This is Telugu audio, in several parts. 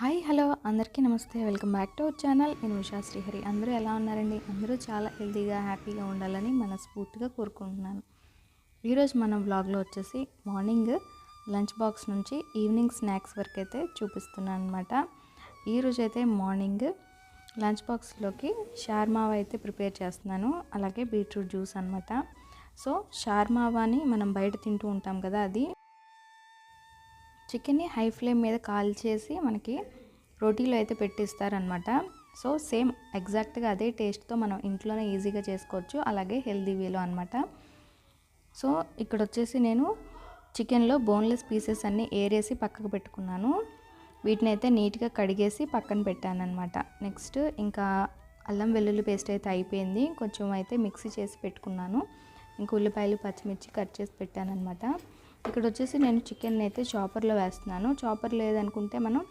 Hi hello. అందరికీ నమస్తే. Welcome back to our channel. నేను ఉషా శ్రీహరి. అందరూ ఎలా ఉన్నారండి? అందరూ చాలా హెల్తీగా హ్యాపీగా ఉండాలని మనస్ఫూర్తిగా కోరుకుంటున్నాను. ఈరోజు మనం వ్లాగ్లో వచ్చేసి మార్నింగ్ లంచ్ బాక్స్ నుంచి ఈవినింగ్ స్నాక్స్ వరకు అయితే చూపిస్తున్నాను అనమాట ఈరోజు అయితే మార్నింగ్ లంచ్ బాక్స్లోకి షార్మావా అయితే ప్రిపేర్ చేస్తున్నాను. అలాగే బీట్రూట్ జ్యూస్ అనమాట సో షార్మావాని మనం బయట తింటూ ఉంటాం కదా అది. చికెన్ని హై ఫ్లేమ్ మీద కాల్చేసి మనకి రోటీలో అయితే పెట్టిస్తారనమాట సో సేమ్ ఎగ్జాక్ట్గా అదే టేస్ట్తో మనం ఇంట్లోనే ఈజీగా చేసుకోవచ్చు. అలాగే హెల్దీ వేలో అనమాట సో ఇక్కడ వచ్చేసి నేను చికెన్లో బోన్లెస్ పీసెస్ అన్నీ ఏరేసి పక్కకు పెట్టుకున్నాను. వీటిని అయితే నీట్గా కడిగేసి పక్కన పెట్టాను అనమాట నెక్స్ట్ ఇంకా అల్లం వెల్లుల్లి పేస్ట్ అయితే అయిపోయింది. కొంచెం అయితే మిక్సీ చేసి పెట్టుకున్నాను. ఇంకా ఉల్లిపాయలు పచ్చిమిర్చి కట్ చేసి పెట్టాను అనమాట ఇక్కడ వచ్చేసి నేను చికెన్ అయితే చాపర్లో వేస్తున్నాను. చాపర్ లేదనుకుంటే మనం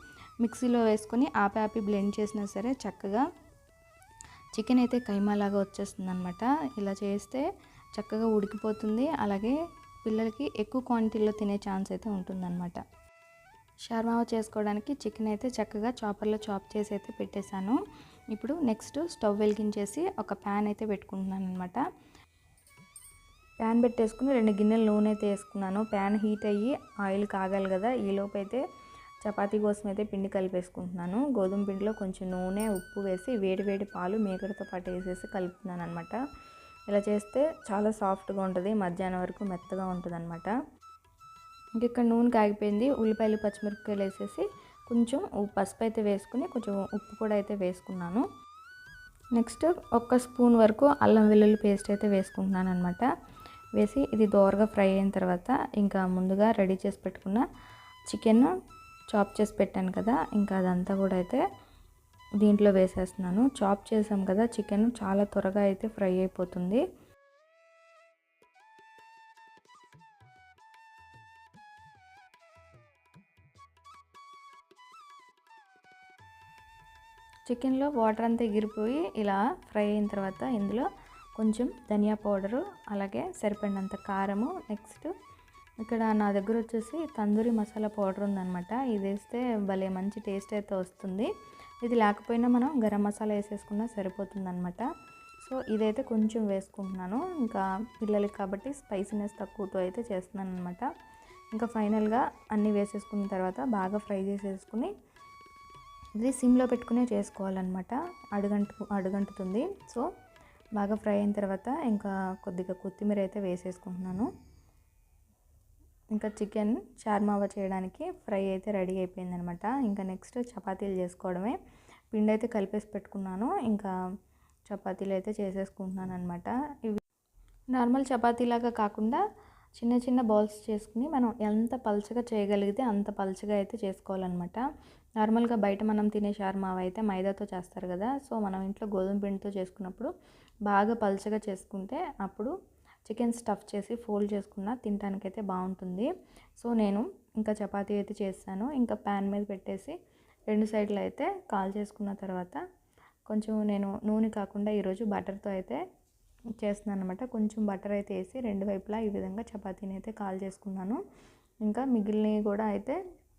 మిక్సీలో వేసుకొని ఆపి ఆపి బ్లెండ్ చేసినా సరే చక్కగా చికెన్ అయితే కైమాలాగా వచ్చేస్తుంది అనమాట ఇలా చేస్తే చక్కగా ఉడికిపోతుంది. అలాగే పిల్లలకి ఎక్కువ క్వాంటిటీలో తినే ఛాన్స్ అయితే ఉంటుందన్నమాట. షార్మావా చేసుకోవడానికి చికెన్ అయితే చక్కగా చాపర్లో చాప్ చేసి అయితే పెట్టేశాను. ఇప్పుడు నెక్స్ట్ స్టవ్ వెలిగించేసి ఒక ప్యాన్ అయితే పెట్టుకుంటున్నాను అనమాట ప్యాన్ పెట్టేసుకుని రెండు గిన్నెలు నూనె అయితే వేసుకున్నాను. ప్యాన్ హీట్ అయ్యి ఆయిల్ కాగాలి కదా ఈలోపు అయితే చపాతీ కోసం అయితే పిండి కలిపేసుకుంటున్నాను. గోధుమ పిండిలో కొంచెం నూనె ఉప్పు వేసి వేడి వేడి పాలు మేకడతో పాటు వేసేసి కలుపుతున్నాను అనమాట ఇలా చేస్తే చాలా సాఫ్ట్గా ఉంటుంది మధ్యాహ్నం వరకు మెత్తగా ఉంటుంది అనమాట ఇక్కడ నూనె కాగిపోయింది ఉల్లిపాయలు పచ్చిమిరపకాయలు వేసేసి కొంచెం పసుపు అయితే వేసుకుని కొంచెం ఉప్పు కూడా అయితే వేసుకున్నాను. నెక్స్ట్ ఒక్క స్పూన్ వరకు అల్లం వెల్లుల్లి పేస్ట్ అయితే వేసుకుంటున్నాను అనమాట వేసి ఇది దోరగా ఫ్రై అయిన తర్వాత ఇంకా ముందుగా రెడీ చేసి పెట్టుకున్న చికెన్ చాప్ చేసి పెట్టాను కదా ఇంకా అదంతా కూడా అయితే దీంట్లో వేసేస్తున్నాను. చాప్ చేసాం కదా చికెన్ చాలా త్వరగా అయితే ఫ్రై అయిపోతుంది. చికెన్లో వాటర్ అంతా ఎగిరిపోయి ఇలా ఫ్రై అయిన తర్వాత ఇందులో కొంచెం ధనియా పౌడరు అలాగే సరిపడినంత కారము నెక్స్ట్ ఇక్కడ నా దగ్గర వచ్చేసి తందూరి మసాలా పౌడర్ ఉందన్నమాట. ఇది వేస్తే భలే మంచి టేస్ట్ అయితే వస్తుంది. ఇది లేకపోయినా మనం గరం మసాలా వేసేసుకున్నా సరిపోతుందనమాట సో ఇదైతే కొంచెం వేసుకుంటున్నాను. ఇంకా పిల్లలకి కాబట్టి స్పైసీనెస్ తక్కువతో అయితే చేస్తున్నాను అనమాట ఇంకా ఫైనల్గా అన్నీ వేసేసుకున్న తర్వాత బాగా ఫ్రై చేసేసుకుని ఇది సిమ్లో పెట్టుకునే చేసుకోవాలన్నమాట. అడుగంటు అడుగంటుతుంది. సో బాగా ఫ్రై అయిన తర్వాత ఇంకా కొద్దిగా కొత్తిమీర అయితే వేసేసుకుంటున్నాను. ఇంకా చికెన్ చార్మావా చేయడానికి ఫ్రై అయితే రెడీ అయిపోయిందనమాట. ఇంకా నెక్స్ట్ చపాతీలు చేసుకోవడమే. పిండి అయితే కలిపేసి పెట్టుకున్నాను. ఇంకా చపాతీలు అయితే చేసేసుకుంటున్నాను అనమాట ఇవి నార్మల్ చపాతీలాగా కాకుండా చిన్న చిన్న బాల్స్ చేసుకుని మనం ఎంత పలుచగా చేయగలిగితే అంత పల్చగా అయితే చేసుకోవాలన్నమాట నార్మల్గా బయట మనం తినే షార్మావ అయితే మైదాతో చేస్తారు కదా. సో మనం ఇంట్లో గోధుమ పిండితో చేసుకున్నప్పుడు బాగా పలుచగా చేసుకుంటే అప్పుడు చికెన్ స్టఫ్ చేసి ఫోల్డ్ చేసుకున్న తినడానికైతే బాగుంటుంది. సో నేను ఇంకా చపాతీ అయితే చేస్తాను. ఇంకా ప్యాన్ మీద పెట్టేసి రెండు సైడ్లు అయితే కాల్ చేసుకున్న తర్వాత కొంచెం నేను నూనె కాకుండా ఈరోజు బటర్తో అయితే చేస్తున్నాను అనమాట కొంచెం బటర్ అయితే వేసి రెండు వైపులా ఈ విధంగా చపాతీని అయితే కాల్ చేసుకున్నాను. ఇంకా మిగిలినవి కూడా అయితే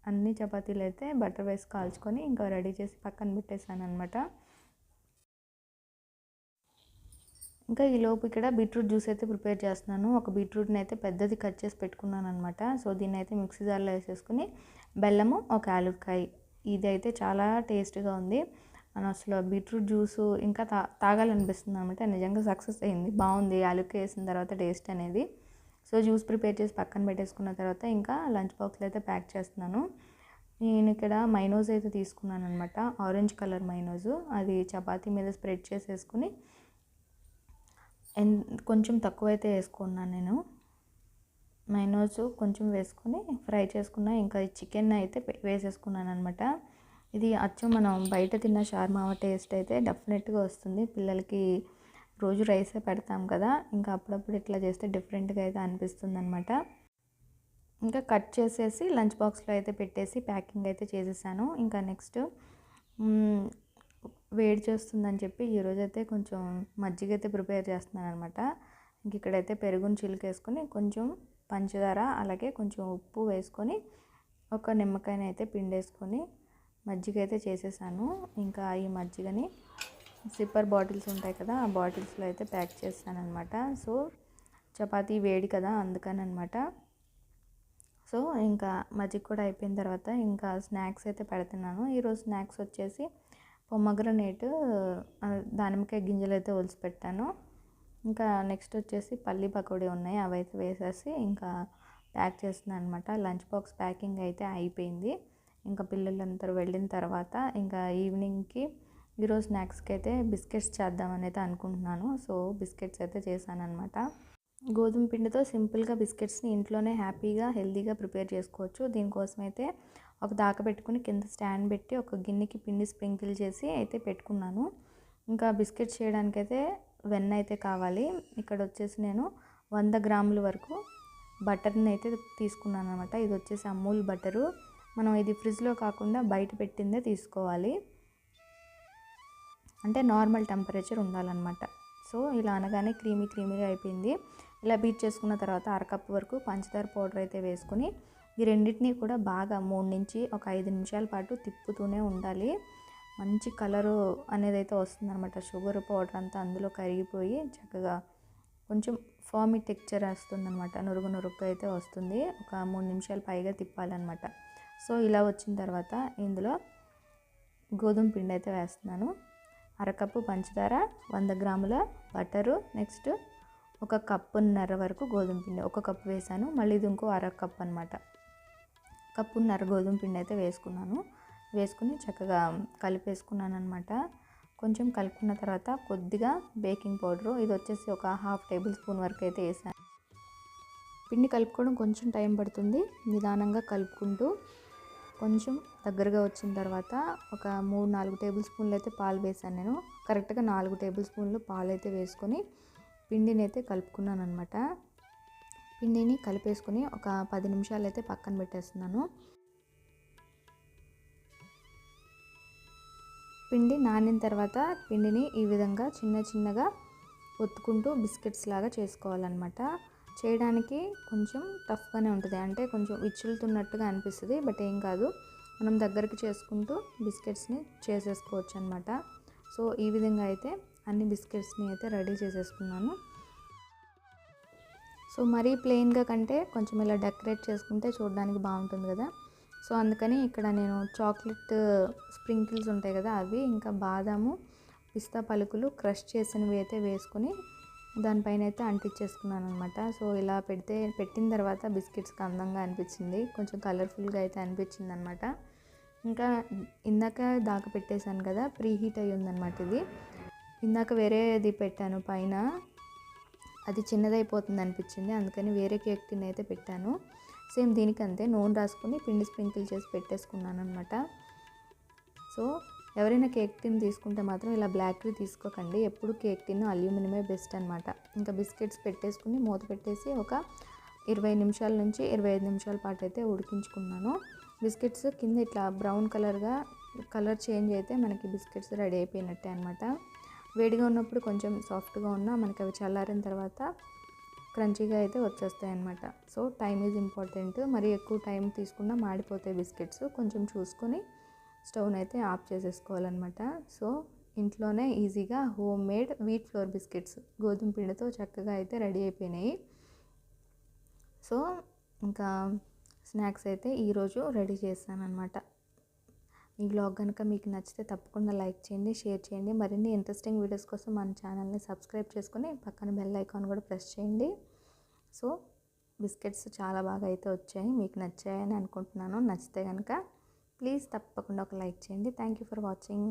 అన్ని చపాతీలు అయితే బటర్ వేసి కాల్చుకొని ఇంకా రెడీ చేసి పక్కన పెట్టేశాను అనమాట ఇంకా ఈ లోపు ఇక్కడ బీట్రూట్ జ్యూస్ అయితే ప్రిపేర్ చేస్తున్నాను. ఒక బీట్రూట్ని అయితే పెద్దది కట్ చేసి పెట్టుకున్నాను అనమాట సో దీన్ని అయితే మిక్సీ జార్లో వేసేసుకుని బెల్లము ఒక ఆలుకాయ ఇది అయితే చాలా టేస్ట్గా ఉంది. అని అసలు బీట్రూట్ జ్యూస్ ఇంకా తా తాగాలనిపిస్తుంది అనమాట. నిజంగా సక్సెస్ అయింది. బాగుంది. యాలుక్కాయ వేసిన తర్వాత టేస్ట్ అనేది. సో జ్యూస్ ప్రిపేర్ చేసి పక్కన పెట్టేసుకున్న తర్వాత ఇంకా లంచ్ బాక్స్లో అయితే ప్యాక్ చేస్తున్నాను. నేను ఇక్కడ మైనోజ్ అయితే తీసుకున్నాను అనమాట ఆరెంజ్ కలర్ మైనోజు అది చపాతీ మీద స్ప్రెడ్ చేసేసుకుని కొంచెం తక్కువ అయితే వేసుకున్నాను నేను. మైనోస్ కొంచెం వేసుకొని ఫ్రై చేసుకున్నా. ఇంకా చికెన్ అయితే వేసేసుకున్నాను అనమాట ఇది అచ్చం మనం బయట తిన్న షార్మావ టేస్ట్ అయితే డెఫినెట్గా వస్తుంది. పిల్లలకి రోజు రైసే పెడతాం కదా. ఇంకా అప్పుడప్పుడు ఇట్లా చేస్తే డిఫరెంట్గా అయితే అనిపిస్తుంది అనమాట ఇంకా కట్ చేసేసి లంచ్ బాక్స్లో అయితే పెట్టేసి ప్యాకింగ్ అయితే చేసేసాను. ఇంకా నెక్స్ట్ వేడి చేస్తుందని చెప్పి ఈరోజు అయితే కొంచెం మజ్జిగ అయితే ప్రిపేర్ చేస్తున్నాను అనమాట ఇంక ఇక్కడైతే పెరుగుని చిలికేసుకొని కొంచెం పంచదార అలాగే కొంచెం ఉప్పు వేసుకొని ఒక నిమ్మకాయని అయితే పిండేసుకొని మజ్జిగ అయితే చేసేసాను. ఇంకా ఈ మజ్జిగని సిప్పర్ బాటిల్స్ ఉంటాయి కదా ఆ బాటిల్స్లో అయితే ప్యాక్ చేస్తాను అనమాట సో చపాతీ వేడి కదా అందుకని అనమాట సో ఇంకా మజ్జిగ కూడా అయిపోయిన తర్వాత ఇంకా స్నాక్స్ అయితే పెడుతున్నాను. ఈరోజు స్నాక్స్ వచ్చేసి పొమ్మగ్రనేట్ దానిమ్మకాయ గింజలు అయితే ఒలిసి పెట్టాను ఇంకా నెక్స్ట్ వచ్చేసి పల్లి పకోడీ ఉన్నాయి అవి అయితే వేసేసి ఇంకా ప్యాక్ చేస్తున్నాను అనమాట లంచ్ బాక్స్ ప్యాకింగ్ అయితే అయిపోయింది. ఇంకా పిల్లలందరూ వెళ్ళిన తర్వాత ఇంకా ఈవినింగ్కి ఈరోజు స్నాక్స్కి అయితే బిస్కెట్స్ చేద్దామని అయితే అనుకుంటున్నాను. సో బిస్కెట్స్ అయితే చేశాను అనమాట గోధుమ పిండితో సింపుల్గా బిస్కెట్స్ని ఇంట్లోనే హ్యాపీగా హెల్తీగా ప్రిపేర్ చేసుకోవచ్చు. దీనికోసం అయితే ఒక దాక పెట్టుకుని కింద స్టాండ్ పెట్టి ఒక గిన్నెకి పిండి స్ప్రింకిల్ చేసి అయితే పెట్టుకున్నాను. ఇంకా బిస్కెట్ చేయడానికైతే వెన్న అయితే కావాలి. ఇక్కడ వచ్చేసి నేను వంద గ్రాముల వరకు బటర్ని అయితే తీసుకున్నాను అనమాట ఇది వచ్చేసి అమూల్ బటరు. మనం ఇది ఫ్రిడ్జ్లో కాకుండా బయట పెట్టిందే తీసుకోవాలి. అంటే నార్మల్ టెంపరేచర్ ఉండాలన్నమాట. సో ఇలా అనగానే క్రీమీ క్రీమీగా అయిపోయింది. ఇలా బీట్ చేసుకున్న తర్వాత అరకప్ వరకు పంచదార పౌడర్ అయితే వేసుకుని ఈ రెండింటినీ కూడా బాగా మూడు నుంచి ఒక ఐదు నిమిషాల పాటు తిప్పుతూనే ఉండాలి. మంచి కలరు అనేది అయితే వస్తుంది అనమాట షుగర్ పౌడర్ అంతా అందులో కరిగిపోయి చక్కగా కొంచెం ఫామీ టెక్చర్ వస్తుందన్నమాట. నురుగు నురుగ్గా అయితే వస్తుంది. ఒక మూడు నిమిషాలు పైగా తిప్పాలన్నమాట. సో ఇలా వచ్చిన తర్వాత ఇందులో గోధుమ పిండి అయితే వేస్తున్నాను. అరకప్పు పంచదార వంద గ్రాముల బటరు నెక్స్ట్ ఒక కప్పున్నర వరకు గోధుమ పిండి ఒక కప్పు వేసాను మళ్ళీ ఇది ఇంకో అర కప్ అనమాట కప్పున్నర గోధుమ పిండి అయితే వేసుకున్నాను. వేసుకుని చక్కగా కలిపేసుకున్నాను అనమాట కొంచెం కలుపుకున్న తర్వాత కొద్దిగా బేకింగ్ పౌడరు. ఇది వచ్చేసి ఒక హాఫ్ టేబుల్ స్పూన్ వరకు అయితే వేసాను. పిండి కలుపుకోవడం కొంచెం టైం పడుతుంది. నిదానంగా కలుపుకుంటూ కొంచెం దగ్గరగా వచ్చిన తర్వాత ఒక మూడు నాలుగు టేబుల్ స్పూన్లు అయితే పాలు వేసాను నేను. కరెక్ట్గా నాలుగు టేబుల్ స్పూన్లు పాలు అయితే వేసుకొని పిండిని అయితే కలుపుకున్నాను అనమాట పిండిని కలిపేసుకొని ఒక పది నిమిషాలు అయితే పక్కన పెట్టేస్తున్నాను. పిండి నానిన తర్వాత పిండిని ఈ విధంగా చిన్న చిన్నగా ఒత్తుకుంటూ బిస్కెట్స్ లాగా చేసుకోవాలన్నమాట. చేయడానికి కొంచెం టఫ్గానే ఉంటుంది. అంటే కొంచెం విచ్చులుతున్నట్టుగా అనిపిస్తుంది బట్ ఏం కాదు. మనం దగ్గరికి చేసుకుంటూ బిస్కెట్స్ని చేసేసుకోవచ్చు అనమాట సో ఈ విధంగా అయితే అన్ని బిస్కెట్స్ని అయితే రెడీ చేసేసుకున్నాను. సో మరీ ప్లెయిన్గా కంటే కొంచెం ఇలా డెకరేట్ చేసుకుంటే చూడడానికి బాగుంటుంది కదా. సో అందుకని ఇక్కడ నేను చాక్లెట్ స్ప్రింకిల్స్ ఉంటాయి కదా అవి ఇంకా బాదాము పిస్తా పలుకులు క్రష్ చేసినవి అయితే వేసుకొని దానిపైన అయితే అంటించేసుకున్నాను అనమాట సో ఇలా పెడితే పెట్టిన తర్వాత బిస్కెట్స్కి అందంగా అనిపించింది. కొంచెం కలర్ఫుల్గా అయితే అనిపించింది అనమాట ఇంకా ఇందాక దాకా పెట్టేశాను కదా ప్రీ హీట్ అయ్యి ఉందన్నమాట ఇది. ఇందాక వేరేది పెట్టాను పైన. అది చిన్నదైపోతుంది అనిపించింది. అందుకని వేరే కేక్ టిన్ అయితే పెట్టాను. సేమ్ దీనికి అంతే నూనె రాసుకుని పిండి స్ప్రింకిల్ చేసి పెట్టేసుకున్నాను అనమాట సో ఎవరైనా కేక్ టిన్ తీసుకుంటే మాత్రం ఇలా బ్లాక్వి తీసుకోకండి. ఎప్పుడు కేక్ టిన్ అల్యూమినియమే బెస్ట్ అనమాట ఇంకా బిస్కెట్స్ పెట్టేసుకుని మూత పెట్టేసి ఒక ఇరవై నిమిషాల నుంచి ఇరవై ఐదు నిమిషాల పాటు అయితే ఉడికించుకున్నాను. బిస్కెట్స్ కింద ఇట్లా బ్రౌన్ కలర్గా కలర్ చేంజ్ అయితే మనకి బిస్కెట్స్ రెడీ అయిపోయినట్టే అనమాట వేడిగా ఉన్నప్పుడు కొంచెం సాఫ్ట్గా ఉన్నా మనకి అవి చల్లారిన తర్వాత క్రంచీగా అయితే వచ్చేస్తాయి అనమాట సో టైం ఈజ్ ఇంపార్టెంట్. మరి ఎక్కువ టైం తీసుకున్నా మాడిపోతాయి బిస్కెట్స్. కొంచెం చూసుకొని స్టవ్ని అయితే ఆఫ్ చేసేసుకోవాలన్నమాట. సో ఇంట్లోనే ఈజీగా home made wheat flour biscuits గోధుమ పిండితో చక్కగా అయితే రెడీ అయిపోయినాయి. సో ఇంకా స్నాక్స్ అయితే ఈరోజు రెడీ చేశాను అనమాట ఈ బ్లాగ్ కనుక మీకు నచ్చితే తప్పకుండా లైక్ చేయండి షేర్ చేయండి. మరిన్ని ఇంట్రెస్టింగ్ వీడియోస్ కోసం మన ఛానల్ని సబ్స్క్రైబ్ చేసుకుని పక్కన బెల్ ఐకాన్ కూడా ప్రెస్ చేయండి. సో బిస్కెట్స్ చాలా బాగా అయితే వచ్చాయి. మీకు నచ్చాయని అనుకుంటున్నాను. నచ్చితే కనుక ప్లీజ్ తప్పకుండా ఒక లైక్ చేయండి. Thank you for watching